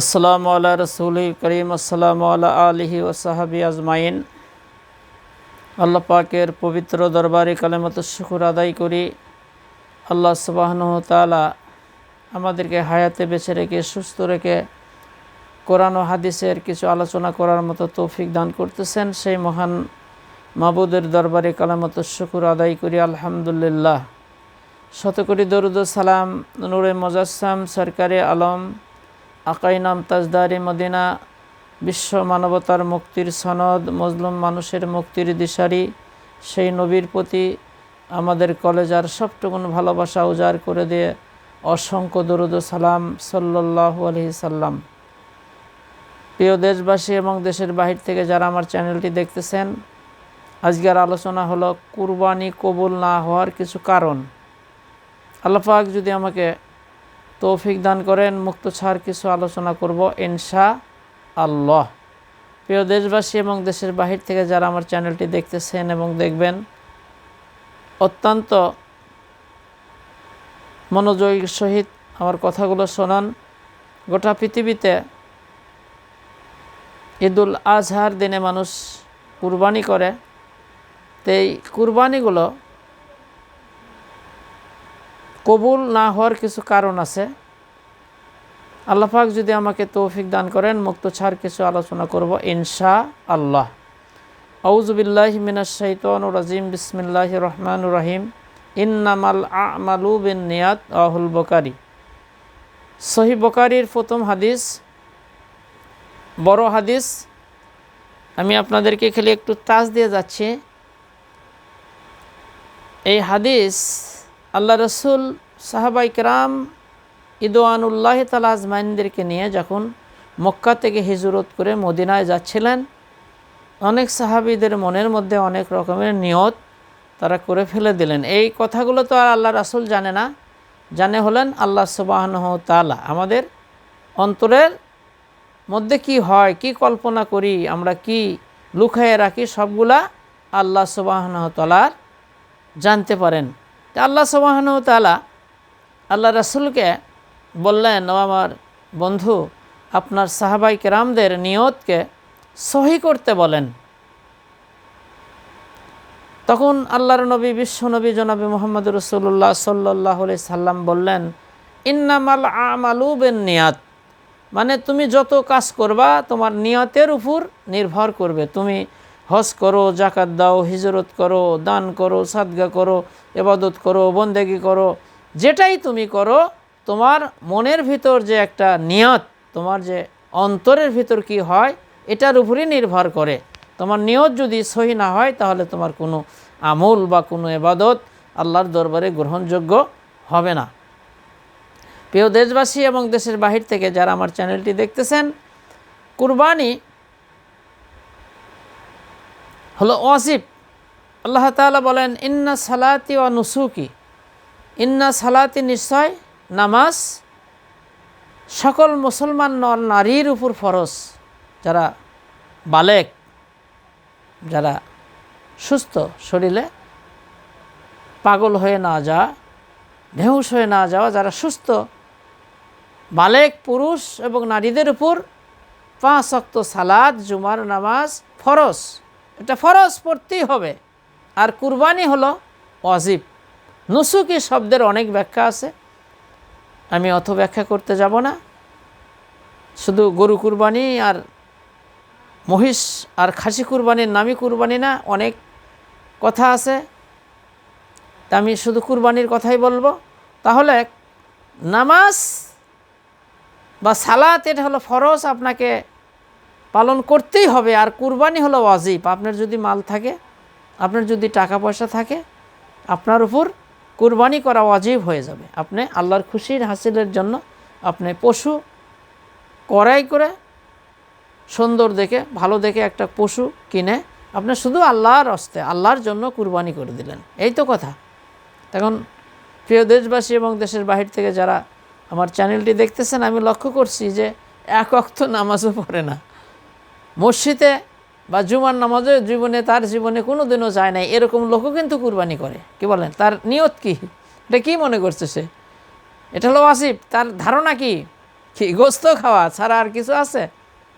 আসসালামু আল্লাহ রসুল করিম, আসসালামু আল্লাহ আলহি ওসাহাবি আজমাইন। আল্লাহ পাকের পবিত্র দরবারে কালেমত শুকুর আদায় করি। আল্লাহ তালা আমাদেরকে হায়াতে বেছে রেখে, সুস্থ রেখে কোরআন ও হাদিসের কিছু আলোচনা করার মতো তৌফিক দান করতেছেন সেই মহান মাবুদের দরবারে কালামত শুকুর আদায় করি, আলহামদুলিল্লাহ। শতকোটি দরুদ সালাম, নুরে মজাসাম সরকারে আলম আকাইনাম তাজদারি মদিনা, বিশ্ব মানবতার মুক্তির সনদ মজলুম মানুষের মুক্তির দিশারি, সেই নবীর প্রতি আমাদের কলেজার সবটুকুন ভালোবাসা উজাড় করে দিয়ে অসংখ্য দরুদ সালাম সাল্লাহ আলহি সাল্লাম। প্রিয় দেশবাসী এবং দেশের বাহির থেকে যারা আমার চ্যানেলটি দেখতেছেন, আজকের আলোচনা হলো কুরবানি কবুল না হওয়ার কিছু কারণ। আল্লাপাক যদি আমাকে তৌফিক দান করেন, মুক্ত ছাড় কিছু আলোচনা করব ইনশা আল্লাহ প্রিয় দেশবাসী এবং দেশের বাহির থেকে যারা আমার চ্যানেলটি দেখতেছেন এবং দেখবেন, অত্যন্ত মনোযোগের সহিত আমার কথাগুলো শোনান। গোটা পৃথিবীতে ঈদুল আজহার দিনে মানুষ কুরবানি করে। তো এই কুরবানিগুলো কবুল না হওয়ার কিছু কারণ আছে। আল্লাপাক যদি আমাকে তৌফিক দান করেন, মুক্ত ছাড় কিছু আলোচনা করব ইনশা আল্লাহ আউজবিল্লাহ মিনাশাইতন রাজিম বিসমিল্লাহ রহমান রাহিম। ইন্নামাল আমালু বিন নিয়াত আহুল বকারি সহি বকারির প্রথম হাদিস, বড় হাদিস। আমি আপনাদেরকে খালি একটু তাজ দিয়ে যাচ্ছি। এই হাদিস আল্লাহ রসুল সাহাবাই কেরাম ইদোয়ানুল্লাহ তালা আজমাইনদেরকে নিয়ে যখন মক্কা থেকে হিজরত করে মদিনায় যাচ্ছিলেন, অনেক সাহাবিদের মনের মধ্যে অনেক রকমের নিয়ত তারা করে ফেলে দিলেন। এই কথাগুলো তো আর আল্লাহ রাসুল জানে না। জানে হলেন আল্লাহ সুবাহন তালা আমাদের অন্তরের মধ্যে কি হয়, কি কল্পনা করি, আমরা কি লুকাইয়ে রাখি, সবগুলা আল্লাহ সুবাহন তালার জানতে পারেন। আল্লাহ সুবাহন তালা আল্লাহ রাসুলকে বললেন, ও আমার বন্ধু, আপনার সাহাবাই কেরামদের নিয়তকে সহি করতে বলেন। তখন আল্লাহর নবী বিশ্বনবী জনাবি মোহাম্মদ রসুল্লাহ সাল্লাহ সাল্লাম বললেন, ইন্নামাল আমালু বেন নিয়াত মানে তুমি যত কাজ করবা, তোমার নিয়তের উপর নির্ভর করবে। তুমি হজ করো, জাকাত দাও, হিজরত করো, দান করো, সাদগা করো, এবাদত করো, বন্দেগি করো, যেটাই তুমি করো, তোমার মনের ভিতর যে একটা নিয়ত, তোমার যে অন্তরের ভিতর কি হয়, এটার উপরই নির্ভর করে। তোমার নিয়ত যদি সহি না হয়, তাহলে তোমার কোনো আমল বা কোনো এবাদত আল্লাহর দরবারে গ্রহণযোগ্য হবে না। প্রিয় দেশবাসী এবং দেশের বাহির থেকে যারা আমার চ্যানেলটি দেখতেছেন, কুরবানি হলো ওয়াজিব। আল্লাহ তালা বলেন, ইন্না সালাতি ও নুসুকি। ইন্না সালাতি নিশ্চয় নামাজ সকল মুসলমান নর নারীর উপর ফরজ। যারা বালেক, যারা সুস্থ শরীরে পাগল হয়ে না যাওয়া, বেহুশ হয়ে না যাওয়া, যারা সুস্থ, বালেক, পুরুষ এবং নারীদের উপর পাঁচ অক্ত সালাদ জুমার নামাজ ফরজ। এটা ফরজ, পড়তেই হবে। আর কুরবানি হলো অজিব নুসুকি শব্দের অনেক ব্যাখ্যা আছে। আমি অত ব্যাখ্যা করতে যাব না। শুধু গরু কুরবানি আর মহিষ আর খাসি কুরবানির নামই কুরবানি না, অনেক কথা আছে। তা আমি শুধু কুরবানির কথাই বলব। তাহলে নামাজ বা সালাত এটা হলো ফরজ, আপনাকে পালন করতেই হবে, আর কুরবানি হলো ওয়াজিব। আপনার যদি মাল থাকে, আপনার যদি টাকা পয়সা থাকে, আপনার উপর কুরবানি করা ওয়াজিব হয়ে যাবে। আপনি আল্লাহর খুশির হাসিলের জন্য আপনি পশু করাই করে সুন্দর দেখে, ভালো দেখে একটা পশু কিনে, আপনি শুধু আল্লাহর অস্তে আল্লাহর জন্য কুরবানি করে দিলেন। এই তো কথা। তখন প্রিয় দেশবাসী এবং দেশের বাহির থেকে যারা আমার চ্যানেলটি দেখতেছেন, আমি লক্ষ্য করছি যে এক অক্ত নামাজও পড়ে না। মসজিদে বা জুমার নামাজও জীবনে, তার জীবনে কোনো দিনও যায় নাই। এরকম লোকও কিন্তু কুরবানি করে। কি বলেন? তার নিয়ত কি? এটা কি মনে করছে সে? এটা হলো আসিফ তার ধারণা কি? কি গোস্ত খাওয়া ছাড়া আর কিছু আছে?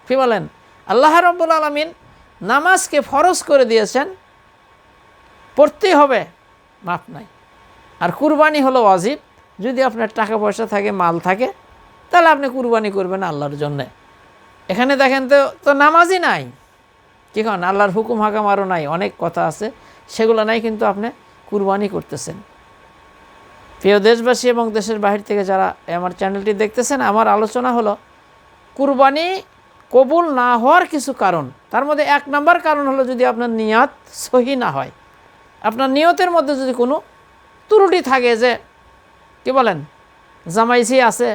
কি বলেন? আল্লাহ রব্বুল আলমিন নামাজকে ফরজ করে দিয়েছেন। পড়তেই হবে। মাপ নাই। আর কুরবানি হলো ওয়াজিব। যদি আপনার টাকা পয়সা থাকে, মাল থাকে, তাহলে আপনি কুরবানি করবেন আল্লাহর জন্যে। এখানে দেখেন তো তো নামাজই নাই। কি কন, আল্লাহর হুকুম, হাকাম আরও নাই, অনেক কথা আছে। সেগুলো নাই কিন্তু আপনি কুরবানি করতেছেন। প্রিয় দেশবাসী এবং দেশের বাহির থেকে যারা আমার চ্যানেলটি দেখতেছেন, আমার আলোচনা হলো, কুরবানি কবুল না হওয়ার কিছু কারণ। তার মধ্যে এক নম্বর কারণ হলো যদি আপনার নিয়াত সহি না হয়। আপনার নিয়তের মধ্যে যদি কোনো ত্রুটি থাকে যে, কি বলেন জামাইছি আছে,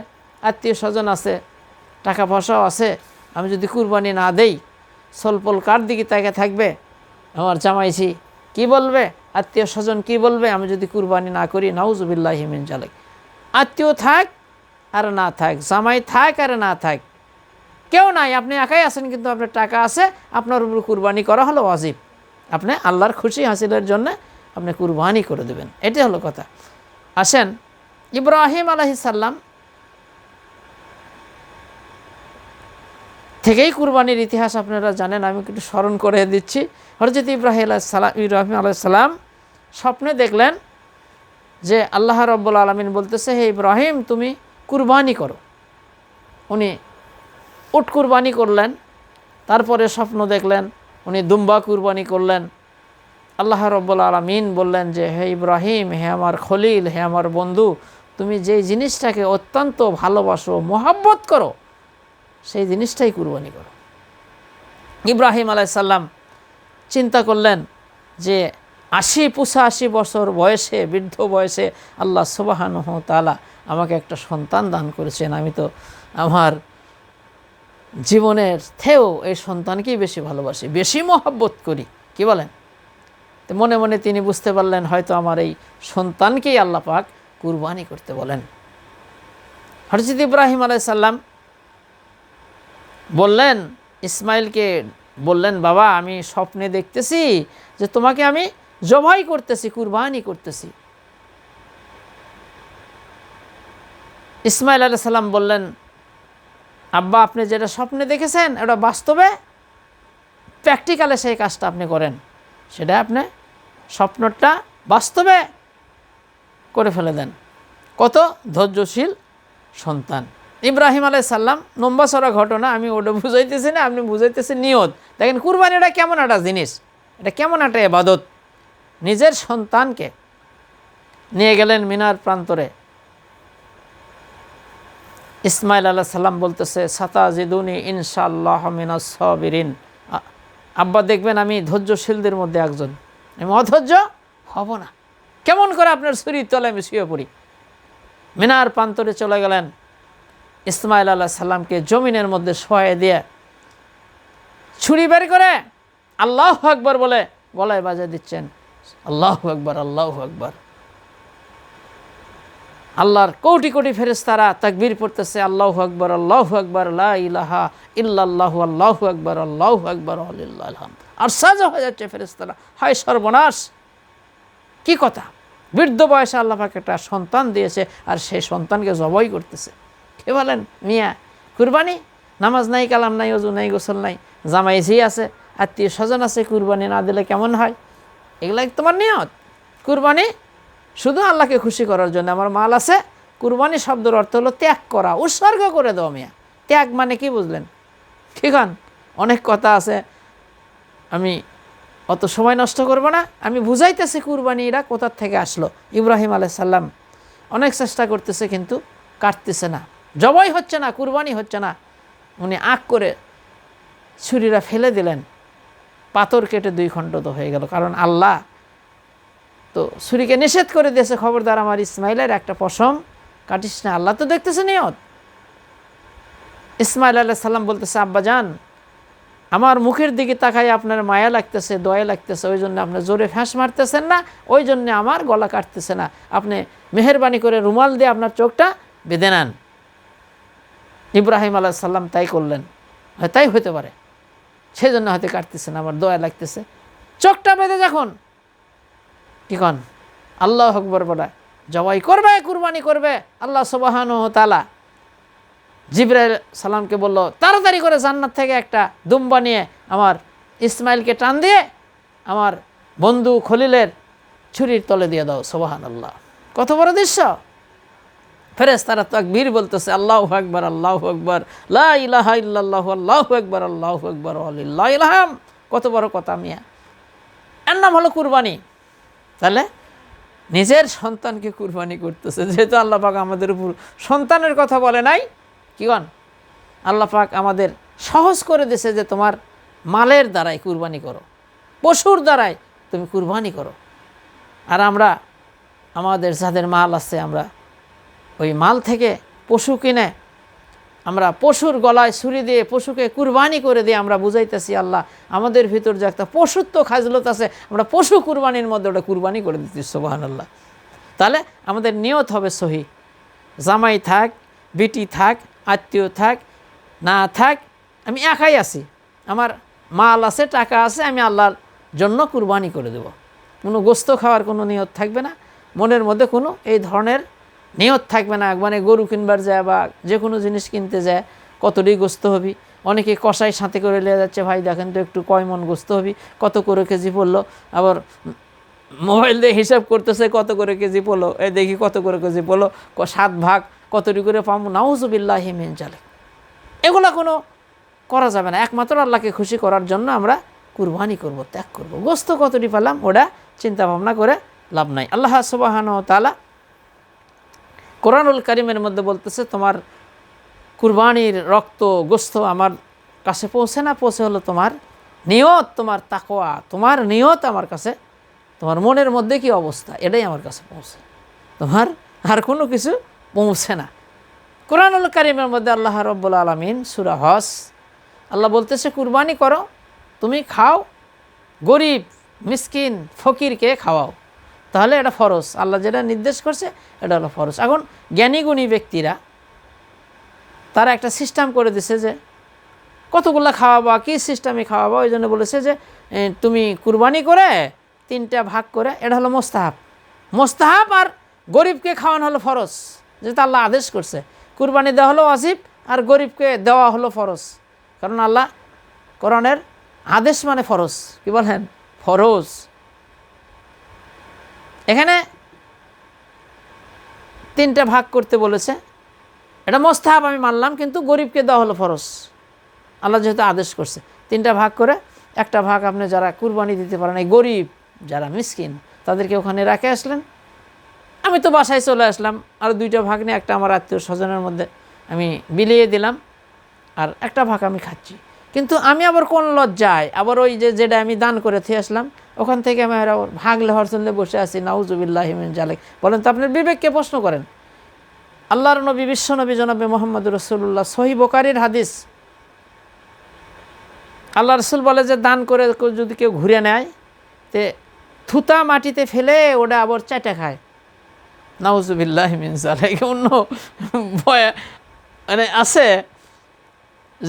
আত্মীয় স্বজন আছে, টাকা পয়সাও আছে আমি যদি কুরবানি না দেই, সলপল কার দিকে তাকে থাকবে? আমার জামাইছি কি বলবে? আত্মীয় স্বজন কি বলবে? আমি যদি কুরবানি না করি, নাউজুবিল্লাহ হিমিন জালেক। আত্মীয় থাক আর না থাক, জামাই থাক আর না থাক। কেউ নাই, আপনি একাই আছেন, কিন্তু আপনার টাকা আছে, আপনার উপর কুরবানি করা হলো ওয়াজিব। আপনি আল্লাহর খুশি হাসিলের জন্য আপনি কুরবানি করে দেবেন। এটি হলো কথা। আসেন, ইব্রাহিম আলহিসাল্লাম থেকেই কুরবানির ইতিহাস আপনারা জানেন, আমি একটু স্মরণ করে দিচ্ছি। হরজত ইব্রাহিম আলাইসালাম ইব্রাহিম আলাইসাল্লাম স্বপ্নে দেখলেন যে আল্লাহ রব্বুল আলমিন বলতেছে, হে ইব্রাহিম, তুমি কুরবানি করো। উনি উট কুরবানি করলেন, তারপরে স্বপ্ন দেখলেন, উনি দুম্বা কুরবানি করলেন। আল্লাহ রব্বুল আলমিন বললেন যে, হে ইব্রাহিম, হে আমার খলিল, হে আমার বন্ধু, তুমি যেই জিনিসটাকে অত্যন্ত ভালোবাসো, মোহাব্বত করো সেই জিনিসটাই কুরবানি করো। ইব্রাহিম আলাইসাল্লাম চিন্তা করলেন যে আশি পঁচাশি বছর বয়সে, বৃদ্ধ বয়সে আল্লাহ সুবাহানহ তালা আমাকে একটা সন্তান দান করেছেন। আমি তো আমার জীবনের থেও এই সন্তানকেই বেশি ভালোবাসি, বেশি মহাব্বত করি। কি বলেন? তো মনে মনে তিনি বুঝতে পারলেন, হয়তো আমার এই সন্তানকেই আল্লাহ পাক কুরবানি করতে বলেন। হরজিদ ইব্রাহিম আলাইসাল্লাম বললেন, ইসমাইলকে বললেন, বাবা, আমি স্বপ্নে দেখতেছি যে তোমাকে আমি জবাই করতেছি, কুরবানি করতেছি। ইসমাইল আলাহ সাল্লাম বললেন, আব্বা, আপনি যেটা স্বপ্নে দেখেছেন, এটা বাস্তবে প্র্যাকটিক্যালে সেই কাজটা আপনি করেন। সেটা আপনি স্বপ্নটা বাস্তবে করে ফেলে দেন। কত ধৈর্যশীল সন্তান। ইব্রাহিম আলাই সাল্লাম নম্বাসরা ঘটনা, আমি ওটা বুঝাইতেছি না, আপনি বুঝাইতেছেন নিয়ত। দেখেন, কুরবানি এটা কেমন একটা জিনিস? এটা কেমন একটা এবাদত নিজের সন্তানকে নিয়ে গেলেন মিনার প্রান্তরে। ইসমাইল আল্লাহ সাল্লাম বলতেছে সাতা জিদুনি ইনশাল্লাহ মিনাস সবিরিন। আব্বা দেখবেন, আমি ধৈর্যশীলদের মধ্যে একজন। আমি অধৈর্য হব না। কেমন করে আপনার শরীর তলে আমি শুয়ে পড়ি? মিনার প্রান্তরে চলে গেলেন। ইসমাইল আল্লাহ সাল্লামকে জমিনের মধ্যে শোয়ে দিয়ে ছুরি বের করে আল্লাহ আকবর বলে, গলায় বাজে দিচ্ছেন। আল্লাহ আকবর আল্লাহ আকবর। আল্লাহর কোটি কোটি ফেরেস্তারা তাকবীর পড়তেছে, আল্লাহ আকবর আল্লাহ আকবর ইলাহা ইল্লাল্লাহু, আল্লাহ আকবর আল্লাহ আকবর আল্লাহ আর সাজা হয়ে যাচ্ছে ফেরেস্তারা হায় সর্বনাশ! কি কথা? বৃদ্ধ বয়সে আল্লাহ পাক একটা সন্তান দিয়েছে আর সেই সন্তানকে জবাই করতেছে। কে বলেন, মিয়া, কুরবানি? নামাজ নাই, কালাম নাই, অজু নাই, গোসল নাই জামাইছি আছে, আত্মীয় স্বজন আছে, কুরবানি না দিলে কেমন হয়? এগুলা তোমার নিয়ত? কুরবানি শুধু আল্লাহকে খুশি করার জন্য। আমার মাল আছে, কুরবানি শব্দের অর্থ হলো ত্যাগ করা, উৎসর্গ করে দেওয়া মিয়া। ত্যাগ মানে কি বুঝলেন? ঠিক অনেক কথা আছে, আমি অত সময় নষ্ট করব না। আমি বুঝাইতেছি কুরবানি এরা কোথার থেকে আসলো। ইব্রাহিম আলাই সাল্লাম অনেক চেষ্টা করতেছে কিন্তু কাটতেছে না। জবাই হচ্ছে না, কুরবানি হচ্ছে না। উনি আঁক করে ছুরিরা ফেলে দিলেন। পাথর কেটে দুই খণ্ড তো হয়ে গেল। কারণ আল্লাহ তো ছুরিকে নিষেধ করে দিয়েছে। খবরদার আমার ইসমাইলের একটা পশম। কাটিস না, আল্লাহ তো দেখতেছে নিয়ত। ইসমাইল আল্লাহ সাল্লাম বলতেছে, আব্বা যান আমার মুখের দিকে তাকাই আপনার মায়া লাগতেছে, দয়া লাগতেছে, ওই জন্য আপনি জোরে ফ্যাঁস মারতেছেন না, ওই জন্য আমার গলা কাটতেছে না। আপনি মেহরবানি করে রুমাল দিয়ে আপনার চোখটা বেঁধে নেন। ইব্রাহিম আল্লাহ সাল্লাম তাই করলেন। হয়, তাই হতে পারে। সেই জন্য হয়তো কাটতেছে না, আমার দয়া লাগতেছে। চোখটা বেঁধে যখন কি কন? আল্লাহ হকবর বলা, জবাই করবে, কুরবানি করবে আল্লাহ সবাহান তালা জিব্রাইল সালামকে বলল, তাড়াতাড়ি করে জান্নাত থেকে একটা দুম্বা নিয়ে আমার ইসমাইলকে টান দিয়ে আমার বন্ধু খলিলের ছুরির তলে দিয়ে দাও সোবাহান আল্লাহ কত বড় দৃশ্য! ফেরেস তারা তো বীর বলতেছে, আল্লাহ আকবর আল্লাহ আকবর, লা ইলাহা ইল্লাল্লাহু, আল্লাহ আকবর আল্লাহ আকবর আলিল্লাহ ইলাহাম কত বড় কথা মিয়া। এর নাম হলো কুরবানি। তাহলে নিজের সন্তানকে কুরবানি করতেছে, যেহেতু আল্লাহ পাক আমাদের উপর সন্তানের কথা বলে নাই, কি গন আল্লাহ পাক আমাদের সহজ করে দিছে যে তোমার মালের দ্বারাই কুরবানি করো, পশুর দ্বারাই তুমি কুরবানি করো। আর আমরা, আমাদের যাদের মাল আছে, আমরা ওই মাল থেকে পশু কিনে আমরা পশুর গলায় ছুরি দিয়ে পশুকে কুরবানি করে দিয়ে আমরা বুঝাইতেছি, আল্লাহ, আমাদের ভিতর যে একটা পশুত্ব খাজলত আছে, আমরা পশু কুরবানির মধ্যে ওটা কুরবানি করে দিচ্ছি সোবাহান আল্লাহ তাহলে আমাদের নিয়ত হবে সহি। জামাই থাক, বিটি থাক, আত্মীয় থাক, না থাক, আমি একাই আছি। আমার মাল আছে, টাকা আছে, আমি আল্লাহর জন্য কুরবানি করে দেব। কোনো গোস্ত খাওয়ার কোনো নিয়ত থাকবে না। মনের মধ্যে কোনো এই ধরনের নিয়ত থাকবে না মানে গরু কিনবার যায় বা যে কোনো জিনিস কিনতে যায় কতটি গোস্ত হবি? অনেকে কষাই সাথে করে নিয়ে যাচ্ছে, ভাই, দেখেন তো একটু কয় মন গোস্ত হবি? কত করে কেজি পড়ল? আবার মোবাইল দিয়ে হিসাব করতেছে, কত করে কেজি পড়ল? এ দেখি, কত করে কেজি পড়ল? সাত ভাগ, কতটি করে পাবো নাউজুবিল্লাহ হিমেন চালে এগুলো কোনো করা যাবে না। একমাত্র আল্লাহকে খুশি করার জন্য আমরা কুরবানি করব, ত্যাগ করব। গোস্ত কতটি পেলাম ওটা চিন্তা ভাবনা করে লাভ নাই। আল্লাহ সুবাহান তালা কোরআনুল করিমের মধ্যে বলতেছে, তোমার কুরবানির রক্ত, গোস্ত আমার কাছে পৌঁছে না, পৌঁছে হলো তোমার নিয়ত, তোমার তাকোয়া তোমার নিয়ত আমার কাছে, তোমার মনের মধ্যে কি অবস্থা? এটাই আমার কাছে পৌঁছে। তোমার আর কোনো কিছু পৌঁছে না। কোরআনুল কারিমের মধ্যে আল্লাহ রব্বুল আলমিন সুরা হস আল্লাহ বলতেছে, কুরবানি করো, তুমি খাও, গরিব, মিসকিন, ফকিরকে খাওয়াও। তাহলে এটা ফরজ। আল্লাহ যেটা নির্দেশ করছে, এটা হলো ফরজ। এখন জ্ঞানীগুণী ব্যক্তিরা, তারা একটা সিস্টেম করে দিছে যে, কতগুলা খাওয়াবা, কী সিস্টেমে খাওয়াবা, ওই জন্য বলেছে যে তুমি কুরবানি করে তিনটা ভাগ করে, এটা হলো মোস্তাহাব। মোস্তাহাব আর গরিবকে খাওয়ানো হলো ফরজ, যেটা আল্লাহ আদেশ করছে। কুরবানি দেওয়া হলো অজিব আর গরিবকে দেওয়া হলো ফরজ। কারণ আল্লাহ কোরআনের আদেশ মানে ফরজ। কি বলেন? ফরজ। এখানে তিনটা ভাগ করতে বলেছে। এটা মোস্তাহাব আমি মানলাম, কিন্তু গরিবকে দেওয়া হলো ফরজ। আল্লাহ যেহেতু আদেশ করছে, তিনটা ভাগ করে, একটা ভাগ আপনি যারা কুরবানি দিতে পারেন, এই গরিব যারা মিসকিন, তাদেরকে ওখানে রাখে আসলেন। আমি তো বাসায় চলে আসলাম, আর দুইটা ভাগ নিয়ে একটা আমার আত্মীয় স্বজনের মধ্যে আমি বিলিয়ে দিলাম, আর একটা ভাগ আমি খাচ্ছি। কিন্তু আমি আবার কোন লজ্জায়, আবার ওই যে যেটা আমি দান করে থিয়ে আসলাম ওখান থেকে আমি আর আবার ভাগ লেহর জন্য বসে আছি নাউজুবিল্লাহিমিন জালেক। বলেন তো আপনার বিবেককে প্রশ্ন করেন। আল্লাহর নবী, বিশ্ব নবী জনাবে মোহাম্মদ রসুল্লাহ সহি বোকারির হাদিস। আল্লাহ রসুল বলে যে, দান করে যদি কেউ ঘুরে নেয়, তে থুতা মাটিতে ফেলে ওটা আবার চাটা খায়। নাউজুবিল্লাহ মিনসালাইক অন্য ভয় মানে আছে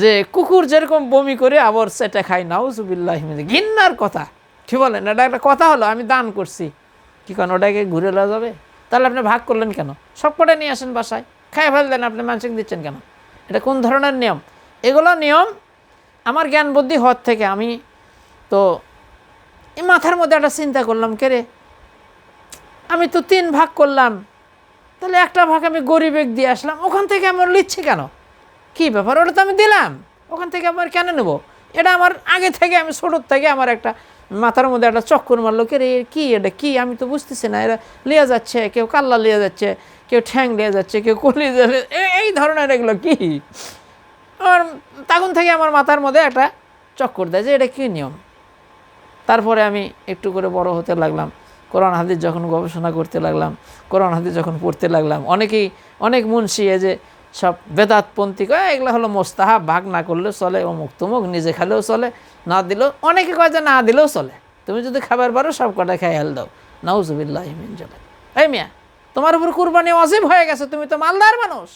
যে, কুকুর যেরকম বমি করে আবার সেটা খায়। নাউজুবিল্লাহ মিন ঘিন্নার কথা। কি বলেন? এটা একটা কথা হলো, আমি দান করছি। কি কারণ ওটাকে ঘুরে লওয়া যাবে? তাহলে আপনি ভাগ করলেন কেন? সব কটা নিয়ে আসেন বাসায় খাই ফেললেন, আপনি মানসিক দিচ্ছেন কেন? এটা কোন ধরনের নিয়ম? এগুলো নিয়ম আমার জ্ঞান বুদ্ধি হওয়ার থেকে আমি তো এই মাথার মধ্যে একটা চিন্তা করলাম, কে রে? আমি তো তিন ভাগ করলাম, তাহলে একটা ভাগ আমি গরিবেক দিয়ে আসলাম, ওখান থেকে আমার লিচ্ছে কেন? কি ব্যাপার? ওটা তো আমি দিলাম, ওখান থেকে আমার কেন নেব? এটা আমার আগে থেকে, আমি ছোটোর থেকে আমার একটা মাথার মধ্যে একটা চক্কর মারলো, কে রে কি এটা? কি? আমি তো বুঝতেছি না, এরা লিয়ে যাচ্ছে, কেউ কাল্লা লিয়ে যাচ্ছে, কেউ ঠ্যাং লিয়ে যাচ্ছে, কেউ কলি এ- এই ধরনের এগুলো কি? আমার, তখন থেকে আমার মাথার মধ্যে একটা চক্কর দেয় যে, এটা কী নিয়ম? তারপরে আমি একটু করে বড় হতে লাগলাম, কোরআন, হাদিস যখন গবেষণা করতে লাগলাম, কোরআন, হাদিস যখন পড়তে লাগলাম, অনেকেই, অনেক মুন্সি এ যে সব বেদাতপন্থী, এগুলো হলো মোস্তাহাব, ভাগ না করলেও চলে অমুক তুমুক নিজে খেলেও চলে না দিলেও, অনেকে কয় যে না দিলেও চলে। তুমি যদি খাবার পারো, সব কটা খেয়ে হেল দাও। নাউজুবিল্লাহ মিন চলে এই মিয়া, তোমার উপর কুরবানি অজীব হয়ে গেছে, তুমি তো মালদার মানুষ।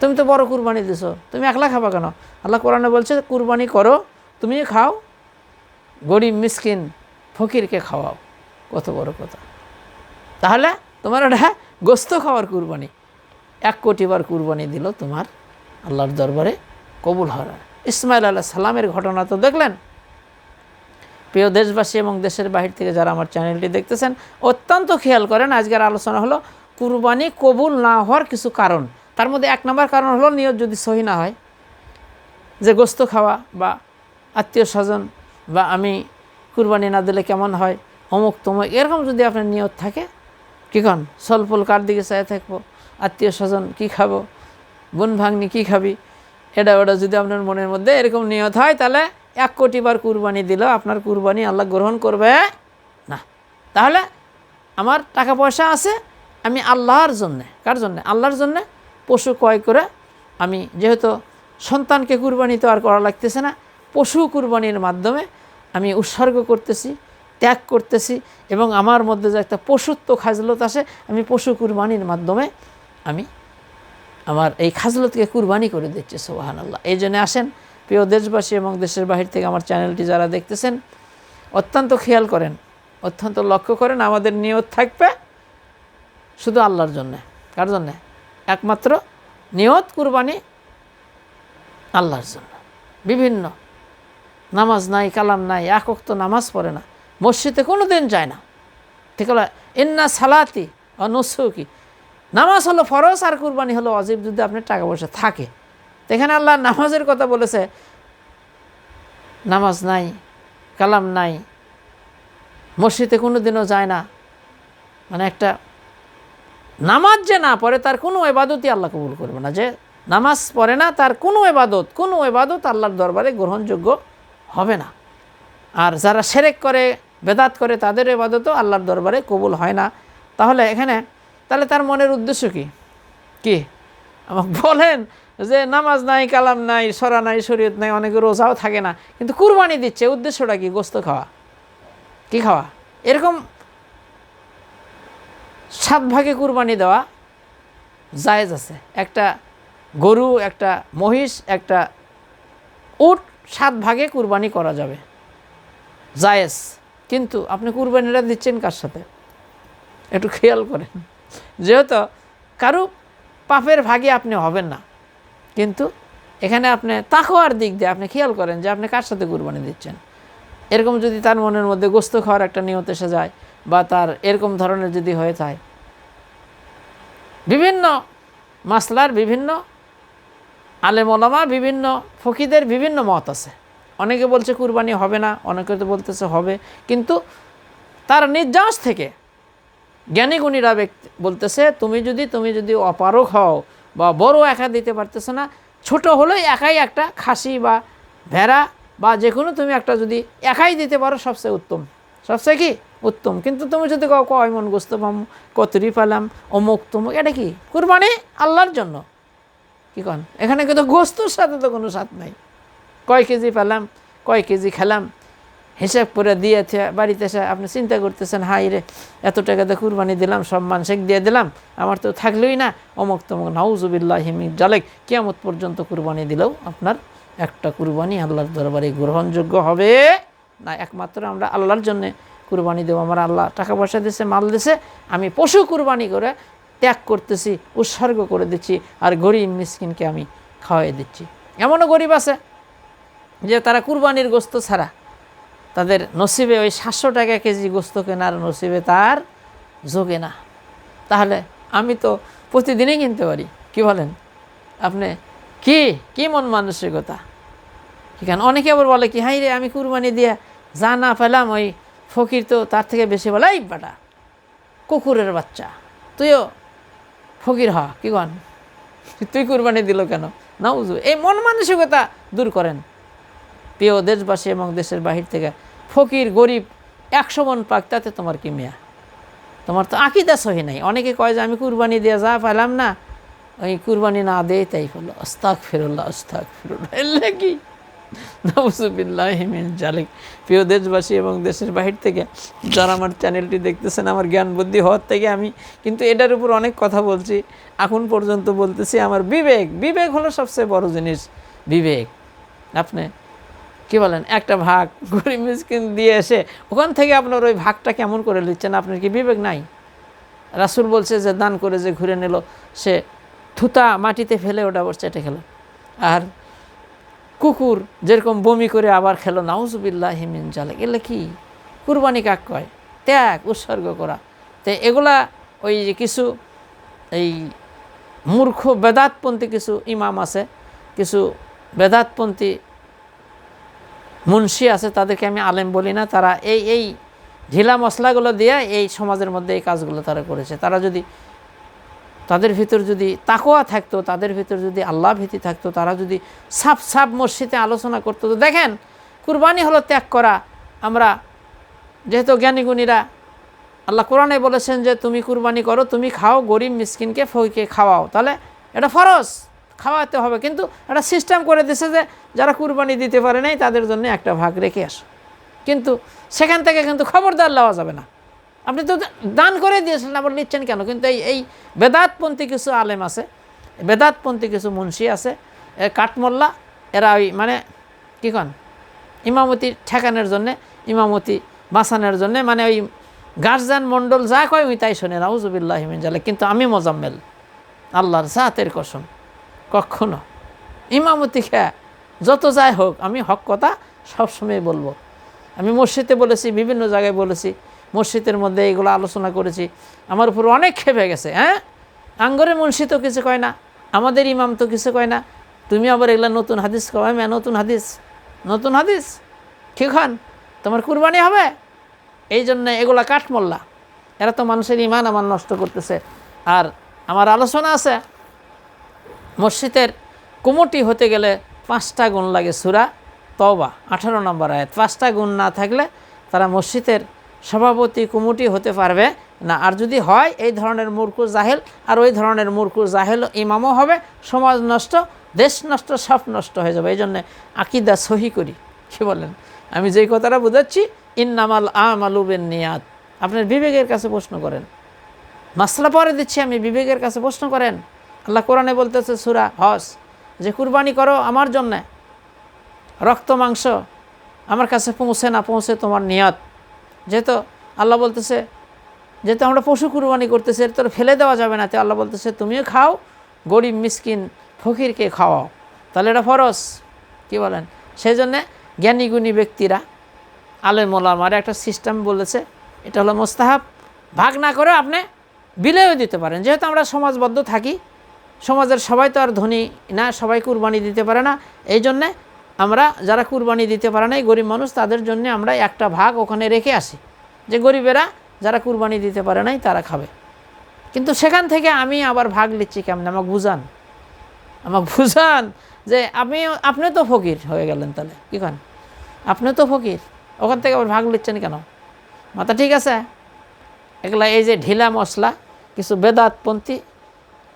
তুমি তো বড় কুরবানি দিছো, তুমি একলা খাবা কেন? আল্লাহ কোরআনে বলছে, কুরবানি করো, তুমি খাও, গরিব, মিসকিন, ফকিরকে খাওয়াও। কত বড় কথা। তাহলে তোমার ওটা গোস্ত খাওয়ার কুরবানি। এক কোটি বার কুরবানি দিল তোমার আল্লাহর দরবারে কবুল হওয়ার। ইসমাইল আল্লাহ সালামের ঘটনা তো দেখলেন। প্রিয় দেশবাসী এবং দেশের বাহির থেকে যারা আমার চ্যানেলটি দেখতেছেন, অত্যন্ত খেয়াল করেন আজকের আলোচনা হলো কুরবানি কবুল না হওয়ার কিছু কারণ। তার মধ্যে এক নম্বর কারণ হলো নিয়ত যদি সহি না হয়, যে গোস্ত খাওয়া বা আত্মীয় স্বজন বা আমি কুরবানি না দিলে কেমন হয়, অমুক তমুক, এরকম যদি আপনার নিয়ত থাকে, কী কন? সলফল কার দিকে চাই থাকব? আত্মীয় স্বজন কী খাব? বোন ভাগ্নি কী খাবি? এটা ওটা যদি আপনার মনের মধ্যে এরকম নিয়ত হয়, তাহলে এক কোটি বার কুরবানি দিল, আপনার কুরবানি আল্লাহ গ্রহণ করবে না। তাহলে আমার টাকা পয়সা আছে, আমি আল্লাহর জন্যে, কার জন্যে? আল্লাহর জন্যে পশু ক্রয় করে আমি যেহেতু সন্তানকে কুরবানি তো আর করা লাগতেছে না, পশু কুরবানির মাধ্যমে আমি উৎসর্গ করতেছি, ত্যাগ করতেছি এবং আমার মধ্যে যে একটা পশুত্ব খাজলত আসে, আমি পশু কুরবানির মাধ্যমে আমি আমার এই খাজলতকে কুরবানি করে দিচ্ছে সোহান আল্লাহ এই জন্য আসেন, প্রিয় দেশবাসী এবং দেশের বাহির থেকে আমার চ্যানেলটি যারা দেখতেছেন, অত্যন্ত খেয়াল করেন, অত্যন্ত লক্ষ্য করেন, আমাদের নিয়ত থাকবে শুধু আল্লাহর জন্যে। কার জন্যে? একমাত্র নিয়ত, কুরবানি আল্লাহর জন্য। বিভিন্ন নামাজ নাই, কালাম নাই একক তো নামাজ পড়ে না, মসজিদে কোনো দিন যায় না। ঠিক হলো? ইন্না সালাতি অনসুকি নামাজ হলো ফরজ আর কুরবানি হলো অজীব যদি আপনার টাকা পয়সা থাকে। এখানে আল্লাহ নামাজের কথা বলেছে, নামাজ নাই, কালাম নাই, মসজিদে কোনো দিনও যায় না। মানে একটা নামাজ যে না পড়ে তার কোনো এবাদতই আল্লাহ কবুল করবে না। যে নামাজ পড়ে না তার কোনো এবাদত কোনো এবাদত আল্লাহর দরবারে গ্রহণযোগ্য হবে না। আর যারা সেরেক করে, বেদাত করে তাদের এবাদতও আল্লাহর দরবারে কবুল হয় না। তাহলে এখানে তাহলে তার মনের উদ্দেশ্য কি? কি? আমাকে বলেন যে নামাজ নাই, কালাম নাই, সরা নাই, শরীয়ত নাই, অনেকে রোজাও থাকে না, কিন্তু কুরবানি দিচ্ছে, উদ্দেশ্যটা কি? গোস্ত খাওয়া। কি খাওয়া? এরকম সাত ভাগে কুরবানি দেওয়া জায়েজ আছে। একটা গরু, একটা মহিষ, একটা উট, সাত ভাগে কুরবানি করা যাবে। জায়েজ। কিন্তু আপনি কুরবানিটা দিচ্ছেন কার সাথে? একটু খেয়াল করেন। যেহেতু কারু পাপের ভাগে আপনি হবেন না। কিন্তু এখানে আপনি তাকোয়ার দিক দিয়ে আপনি খেয়াল করেন যে আপনি কার সাথে কুরবানি দিচ্ছেন। এরকম যদি তার মনের মধ্যে গোস্ত খাওয়ার একটা নিয়ত এসে যায় বা তার এরকম ধরনের যদি হয়ে যায় বিভিন্ন মাসলার বিভিন্ন আলেমলামা বিভিন্ন ফকিদের বিভিন্ন মত আছে। অনেকে বলছে কুরবানি হবে না, অনেকে তো বলতেছে হবে। কিন্তু তার নির্যাস থেকে জ্ঞানী গুণীরা ব্যক্তি বলতেছে, তুমি যদি তুমি যদি অপারক হও বা বড় একা দিতে পারতেছো না, ছোট হলেই একাই একটা খাসি বা ভেড়া বা যে কোনো তুমি একটা যদি একাই দিতে পারো, সবচেয়ে উত্তম। সবচেয়ে কি? উত্তম। কিন্তু তুমি যদি কও, কয় মন গোস্ত পাম, কতরি পালাম, অমুক তমুক, এটা কি? কুরবানি আল্লাহর জন্য। কি কন? এখানে কিন্তু গোস্তর সাথে তো কোনো স্বাদ নাই। কয় কেজি পেলাম, কয় কেজি খেলাম হিসাব করে দিয়েছে, বাড়িতে এসে আপনি চিন্তা করতেছেন হাই রে, এত টাকাতে কুরবানি দিলাম, সম্মান শেখ দিয়ে দিলাম, আমার তো থাকলোই না। অমুক তমুক, নাউজুবিল্লাহ হিমিক জালেক। কিয়ামত পর্যন্ত কুরবানি দিলেও আপনার একটা কুরবানি আল্লাহর দরবারে গ্রহণযোগ্য হবে না, একমাত্র আমরা আল্লাহর জন্যে কুরবানি দেবো। আমার আল্লাহ টাকা পয়সা দিছে, মাল দিছে, আমি পশু কুরবানি করে ত্যাগ করতেছি, উৎসর্গ করে দিচ্ছি, আর গরিব মিসকিনকে আমি খাওয়াই দিচ্ছি। এমনও গরিব আছে যে তারা কুরবানির গোস্ত ছাড়া তাদের নসিবে ওই সাতশো টাকা কেজি গোস্ত কেনার নসিবে তার যোগে না। তাহলে আমি তো প্রতিদিনই কিনতে পারি, কি বলেন? আপনি কি কি মন মানসিকতা? কেন অনেকে আবার বলে কি, হাই রে, আমি কুরবানি দিয়ে যা না পেলাম, ওই ফকির তো তার থেকে বেশি বলে, এই বাটা, কুকুরের বাচ্চা, তুইও ফকির হ, কি কন? তুই কুরবানি দিল কেন? না বুঝব এই মন মানসিকতা দূর করেন। প্রিয় দেশবাসী এবং দেশের বাহির থেকে ফকির, গরিব, একশো মন পাক, তাতে তোমার কি মেয়া? তোমার তো আকিদা সহি নাই। অনেকে কয় যে আমি কুরবানি দিয়ে যা পেলাম না। ওই কুরবানি না দেয় তাই হলো অস্তাক ফিরুল্লাহ অস্তাক ফিরুল্লাহ এলে কি জালিক। প্রিয় দেশবাসী এবং দেশের বাহির থেকে যারা আমার চ্যানেলটি দেখতেছেন, আমার জ্ঞান বুদ্ধি হওয়ার থেকে আমি কিন্তু এটার উপর অনেক কথা বলছি। এখন পর্যন্ত বলতেছি, আমার বিবেক বিবেক হলো সবচেয়ে বড় জিনিস। বিবেক। আপনি কি বলেন, একটা ভাগ গরিব মিসকিন দিয়ে এসে ওখান থেকে আপনার ওই ভাগটা কেমন করে নিচ্ছেন? আপনার কি বিবেক নাই? রাসুল বলছে যে, দান করে যে ঘুরে নিল, সে থুতা মাটিতে ফেলে ওটা আবার চেটে খেলো। আর কুকুর যেরকম বমি করে আবার খেলো, নাউজুবিল্লাহ হিমিন জালে এগুলো কি? কুরবানি কাক কয়? ত্যাগ, উৎসর্গ করা। তো এগুলা ওই যে কিছু এই মূর্খ বেদাতপন্থী কিছু ইমাম আছে, কিছু বেদাতপন্থী মুন্সি আছে, তাদেরকে আমি আলেম বলি না। তারা এই এই ঢিলা মশলাগুলো দিয়ে এই সমাজের মধ্যে এই কাজগুলো তারা করেছে। তারা যদি তাদের ভিতর যদি তাকোয়া থাকতো, তাদের ভিতর যদি আল্লাহ ভীতি থাকতো, তারা যদি সাপ সাপ মসজিদে আলোচনা করতো। তো দেখেন, কুরবানি হলো ত্যাগ করা। আমরা যেহেতু জ্ঞানীগুণীরা আল্লাহ কোরআনে বলেছেন যে, তুমি কুরবানি করো, তুমি খাও, গরিব মিসকিনকে ফইকে খাওয়াও। তাহলে এটা ফরজ। খাওয়াতে হবে। কিন্তু একটা সিস্টেম করে দিছে যে যারা কুরবানি দিতে পারে নাই, তাদের জন্য একটা ভাগ রেখে আসো। কিন্তু সেখান থেকে কিন্তু খবরদার লওয়া যাবে না। আপনি তো দান করে দিয়েছিলেন, আবার নিচ্ছেন কেন? কিন্তু এই এই বেদাতপন্থী কিছু আলেম আছে, বেদাতপন্থী কিছু মুন্সি আছে, এ কাঠমোল্লা, এরা ওই মানে কী কন? ইমামতি ঠেকানোর জন্যে, ইমামতি বাঁচানোর জন্যে মানে ওই গার্জান মণ্ডল যা কয়, ওই তাই শোনে, নাউজুবিল্লাহ হিমিন জালে কিন্তু আমি মজাম্মেল, আল্লাহর সাহাতের কসম। কখনো। ইমামতি খেয়া যত যাই হোক, আমি হক কথা সবসময় বলব। আমি মসজিদে বলেছি, বিভিন্ন জায়গায় বলেছি, মসজিদের মধ্যে এইগুলো আলোচনা করেছি। আমার উপর অনেক খেপে গেছে হ্যাঁ? আঙ্গরে মুন্সি তো কিছু কয় না, আমাদের ইমাম তো কিছু কয় না। তুমি আবার এগুলা নতুন হাদিস কয় ম্যা নতুন হাদিস। নতুন হাদিস? ঠিক হন? তোমার কুরবানি হবে? এই জন্য এগুলা কাঠমোল্লা। এরা তো মানুষের ইমান আমার নষ্ট করতেছে। আর আমার আলোচনা আছে। মসজিদের কুমুটি হতে গেলে পাঁচটা গুণ লাগে সুরা তওবা, আঠারো নম্বর আয়াত। পাঁচটা গুণ না থাকলে তারা মসজিদের সভাপতি কুমুটি হতে পারবে না। আর যদি হয়, এই ধরনের মূর্খ জাহেল, আর ওই ধরনের মূর্খ জাহেল ইমামও হবে, সমাজ নষ্ট, দেশ নষ্ট, সব নষ্ট হয়ে যাবে। এই জন্যে আকিদা সহি করি। কী বলেন? আমি যেই কথাটা বুঝাচ্ছি, ইন্নামাল আমালুবেন নিয়াত আপনার বিবেকের কাছে প্রশ্ন করেন। মাসলা পরে দিচ্ছি, আমি বিবেকের কাছে প্রশ্ন করেন। আল্লাহ কোরআনে বলতেছে সুরা হস যে কুরবানি করো আমার জন্যে। রক্ত, মাংস আমার কাছে পৌঁছে না পৌঁছে তোমার নিয়ত। যেহেতু আল্লাহ বলতেছে, যেহেতু আমরা পশু কুরবানি করতেছি, এর ফেলে দেওয়া যাবে না। তো আল্লাহ বলতেছে, তুমিও খাও, গরিব, মিসকিন, ফকিরকে খাওয়াও। তাহলে এটা ফরস কি বলেন? সেই জন্যে জ্ঞানীগুণী ব্যক্তিরা, আলেম ওলামার একটা সিস্টেম বলেছে, এটা হলো মোস্তাহাব। ভাগ না করে আপনি বিলেও দিতে পারেন। যেহেতু আমরা সমাজবদ্ধ থাকি সমাজের সবাই তো আর ধনী না, সবাই কুরবানি দিতে পারে না। এই জন্যে আমরা যারা কুরবানি দিতে পারে না এই গরিব মানুষ, তাদের জন্য আমরা একটা ভাগ ওখানে রেখে আসি। যে গরিবেরা যারা কুরবানি দিতে পারে নাই, তারা খাবে। কিন্তু সেখান থেকে আমি আবার ভাগ নিচ্ছি কেমন? আমাকে বুঝান। আমাকে বুঝান যে আপনি আপনি তো ফকির হয়ে গেলেন তাহলে, কী কন? আপনি তো ফকির, ওখান থেকে আবার ভাগ নিচ্ছেন কেন? মাথা ঠিক আছে? এগুলা এই যে ঢিলা মশলা, কিছু বেদাতপন্থী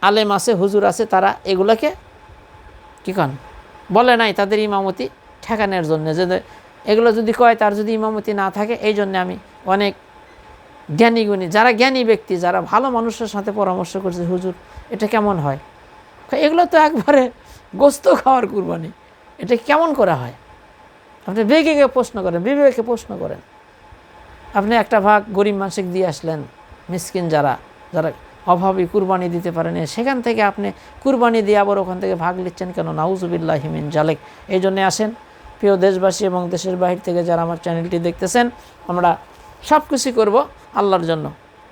আলেম আছে, হুজুর আছে, তারা এগুলোকে কী কন? বলে নাই তাদের ইমামতি ঠেকানোর জন্য। যে এগুলো যদি কয়, তার যদি ইমামতি না থাকে, এই জন্যে আমি অনেক জ্ঞানী গুণী। যারা জ্ঞানী ব্যক্তি, যারা ভালো মানুষের সাথে পরামর্শ করছে হুজুর, এটা কেমন হয়? এগুলো তো একবারে গোস্ত খাওয়ার কুরবানি। এটা কেমন করা হয়? আপনি বেগে প্রশ্ন করেন, বিবেকে প্রশ্ন করেন। আপনি একটা ভাগ গরিব মানসিক দিয়ে আসলেন, মিসকিন যারা যারা অভাবী কুরবানি দিতে পারেন সেখান থেকে আপনি কুরবানি দিয়ে আবার ওখান থেকে ভাগ নিচ্ছেন কেন? নাউজুবিল্লাহ হিমিন জালেক। এই জন্যে আসেন প্রিয় দেশবাসী এবং দেশের বাহির থেকে যারা আমার চ্যানেলটি দেখতেছেন, আমরা সব কিছু করব আল্লাহর জন্য।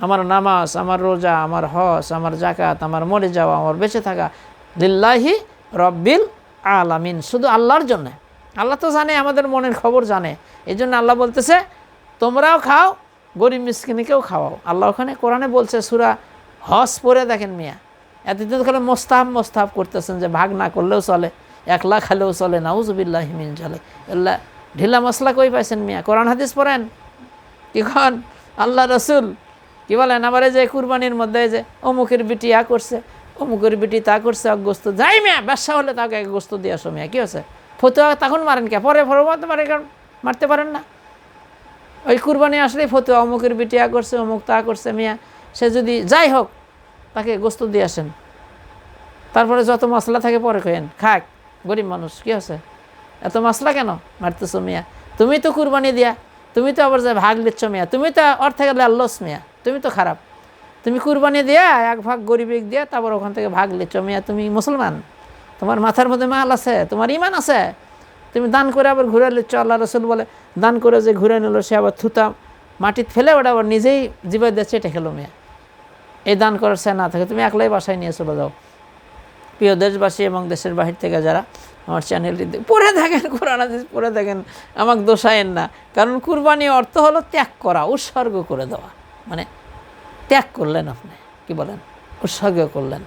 আমার নামাজ, আমার রোজা, আমার হস আমার জাকাত আমার মরে যাওয়া, আমার বেঁচে থাকা, লিল্লাহি রব্বিল আলামিন। শুধু আল্লাহর জন্য। আল্লাহ তো জানে, আমাদের মনের খবর জানে। এই জন্য আল্লাহ বলতেছে, তোমরাও খাও, গরিব মিসকিনকেও খাওয়াও। আল্লাহ ওখানে কোরআনে বলছে, সুরা হজ পরে দেখেন মিয়া। এতদিন খালি মোস্তাহাব মোস্তাহাব করতেছেন যে ভাগ না করলেও চলে একলা খালেও চলে, নাউজুবিল্লাহ হিমিন চলে এল্লা, ঢিলা মশলা কই পাইছেন মিয়া? কোরআন, হাদিস পড়েন? কিখন আল্লাহ রসুল, কি বলেন? আবার যে কুরবানির মধ্যে যে অমুকের বিটি আ করছে, অমুকের বিটি তা করছে গোস্ত যাই মিয়া, ব্যবসা হলে তাকে গোস্ত দিয়ে আসো মিয়া, কী হচ্ছে ফতুয়া তখন মারেন কে? পরে পরে মারতে পারে কারণ মারতে পারেন না। ওই কুরবানি আসলেই ফতুয়া, অমুকের বিটি আ করছে, অমুক তা করছে মিয়া। সে যদি যাই হোক, তাকে গোস্ত দিয়ে আসেন। তারপরে যত মশলা থাকে পরে খেয়েন খাক, গরিব মানুষ, কী আছে এত মশলা কেন? মারতেছো মিয়া। তুমি তো কুরবানি দিয়া, তুমি তো আবার যে ভাগ দিচ্ছ মিয়া, তুমি তো অর্থে গেলে আল্লস মিয়া, তুমি তো খারাপ। তুমি কুরবানি দিয়া, এক ভাগ গরিবিক দিয়া তারপর ওখান থেকে ভাগ লিচ্ছ মিয়া, তুমি মুসলমান। তোমার মাথার মধ্যে মাল আছে, তোমার ইমান আছে। তুমি দান করে আবার ঘুরে লিচ্ছ আল্লাহ রসুল বলে, দান করে যে ঘুরে নিল, সে আবার থুতা মাটিত ফেলে ওটা আবার নিজেই জীবে দিয়ে চেটে খেলো মেয়ে। এই দান করার সে না থাকে। তুমি একলাই বাসায় নিয়ে চলে যাও। প্রিয় দেশবাসী এবং দেশের বাহির থেকে যারা আমার চ্যানেলটি পড়ে থাকেন, কোরআন হাদিস পড়ে থাকেন, আমাকে দোষায়েন না। কারণ কুরবানি অর্থ হলো ত্যাগ করা, উৎসর্গ করে দেওয়া। মানে ত্যাগ করলেন আপনি, কি বলেন? উৎসর্গ করলেন।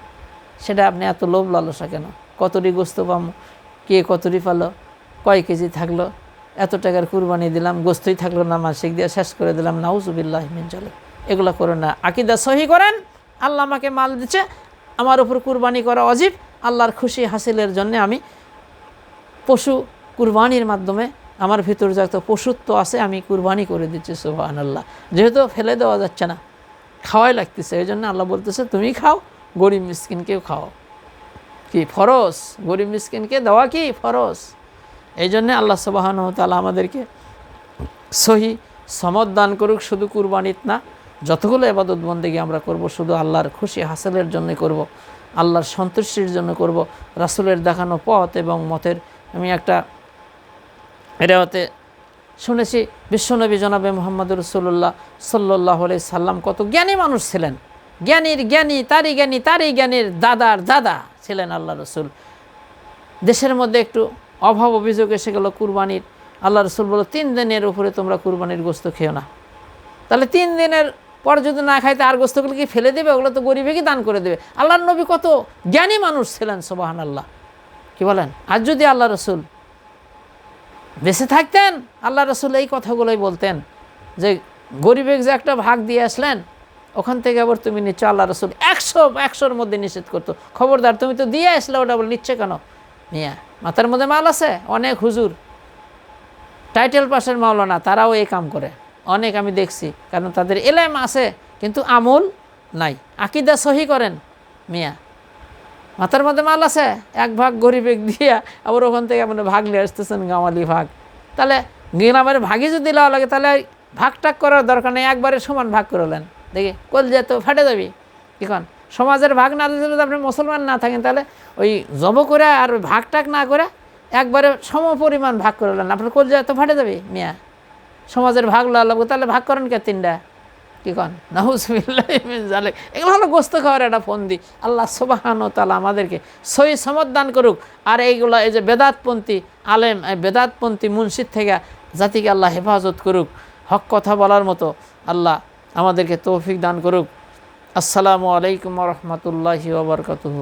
সেটা আপনি এত লোভ লালসা কেন? কতটি গোস্ত পাম, কে কতটি পালো, কয় কেজি থাকল, এত টাকার কুরবানি দিলাম, গোস্তই থাকল না, মাসিক দিয়ে শেষ করে দিলাম, নাউজুবিল্লাহ মিন চলে এগুলো করেন না। আকিদা সহি করেন, আল্লাহ আমাকে মাল দিচ্ছে, আমার উপর কুরবানি করা অজীব, আল্লাহর খুশি হাসিলের জন্য আমি পশু কুরবানির মাধ্যমে আমার ভিতর যত পশুত্ব আছে আমি কুরবানি করে দিচ্ছি সুবাহান আল্লাহ যেহেতু ফেলে দেওয়া যাচ্ছে না, খাওয়াই লাগতেছে, এই জন্য আল্লাহ বলতেছে, তুমি খাও, গরিব মিসকিনকেও খাও কি ফরস গরিব মিসকিনকে দেওয়া কি ফরস এই জন্যে আল্লাহ সুবাহান তালা আমাদেরকে সহি সমত দান করুক, শুধু কুরবানিত না যতগুলো এবাদত বন্দেগী আমরা করব, শুধু আল্লাহর খুশি হাসিলের জন্য করব, আল্লাহর সন্তুষ্টির জন্য করব, রাসুলের দেখানো পথ এবং মতের। আমি একটা হতে শুনেছি, বিশ্বনবী জনাবে মোহাম্মদ রসুল্লাহ সাল্লাহ সাল্লাম কত জ্ঞানী মানুষ ছিলেন। জ্ঞানীর জ্ঞানী, তারই জ্ঞানী, তারই জ্ঞানীর দাদার দাদা ছিলেন আল্লাহ রসুল। দেশের মধ্যে একটু অভাব অভিযোগ এসে গেল কুরবানির। আল্লাহ রসুল বলো তিন দিনের উপরে তোমরা কুরবানির গোস্ত খেও না। তাহলে তিন দিনের পর যদি না খাইতে আর গোস্তগুলো কি ফেলে দেবে, ওগুলো তো গরিবেকে দান করে দেবে। আল্লাহর নবী কত জ্ঞানী মানুষ ছিলেন সোবাহান আল্লাহ কি বলেন? আর যদি আল্লাহ রসুল বেঁচে থাকতেন, আল্লাহ রসুল এই কথাগুলোই বলতেন যে গরিবেক যে একটা ভাগ দিয়ে আসলেন, ওখান থেকে আবার তুমি নিচ্ছ আল্লাহ রসুল একশো, একশোর মধ্যে নিষেধ করতো। খবরদার, তুমি তো দিয়ে আসলে ওটা বলে নিচ্ছে কেন? মিয়া, মাথার মধ্যে মাল আছে? অনেক হুজুর। টাইটেল পাশের মাওলানা, তারাও এই কাম করে। অনেক আমি দেখছি, কারণ তাদের এলেম আছে, কিন্তু আমল নাই। আকিদা সহি করেন মিয়া। মাথার মধ্যে মাল আছে, এক ভাগ গরিব এক দিয়া, আবার ওখান থেকে মানে ভাগ নিয়ে আসতেছেন গামালি ভাগ। তাহলে গ্রামের ভাগই যদি দেওয়া লাগে, তাহলে ভাগ টাগ করার দরকার নেই, একবারে সমান ভাগ করলেন দেখি, কল যে তো ফেটে যাবি। এখন সমাজের ভাগ না দিলে আপনি মুসলমান না থাকেন, তাহলে ওই জব করে আর ভাগ টাগ না করে একবারে সম পরিমাণ ভাগ করলেন আপনার কল যে তো ফাটে যাবে, মিয়া। সমাজের ভাগ লাগবে, তাহলে ভাগ করেন কে তিনটা? কি কন? নাহুজবিল্লাহ এগুলো হলো গোস্ত খাওয়ার একটা ফন্দি আল্লাহ সোবাহান তালা আমাদেরকে সই সমদান করুক। আর এইগুলো, এই যে বেদাতপন্থী আলেম বেদাতপন্থী মুন্সিদ থেকে জাতিকে আল্লাহ হেফাজত করুক। হক কথা বলার মতো আল্লাহ আমাদেরকে তৌফিক দান করুক। আসসালামু আলাইকুম রহমতুল্লাহি ওবরকাতুহু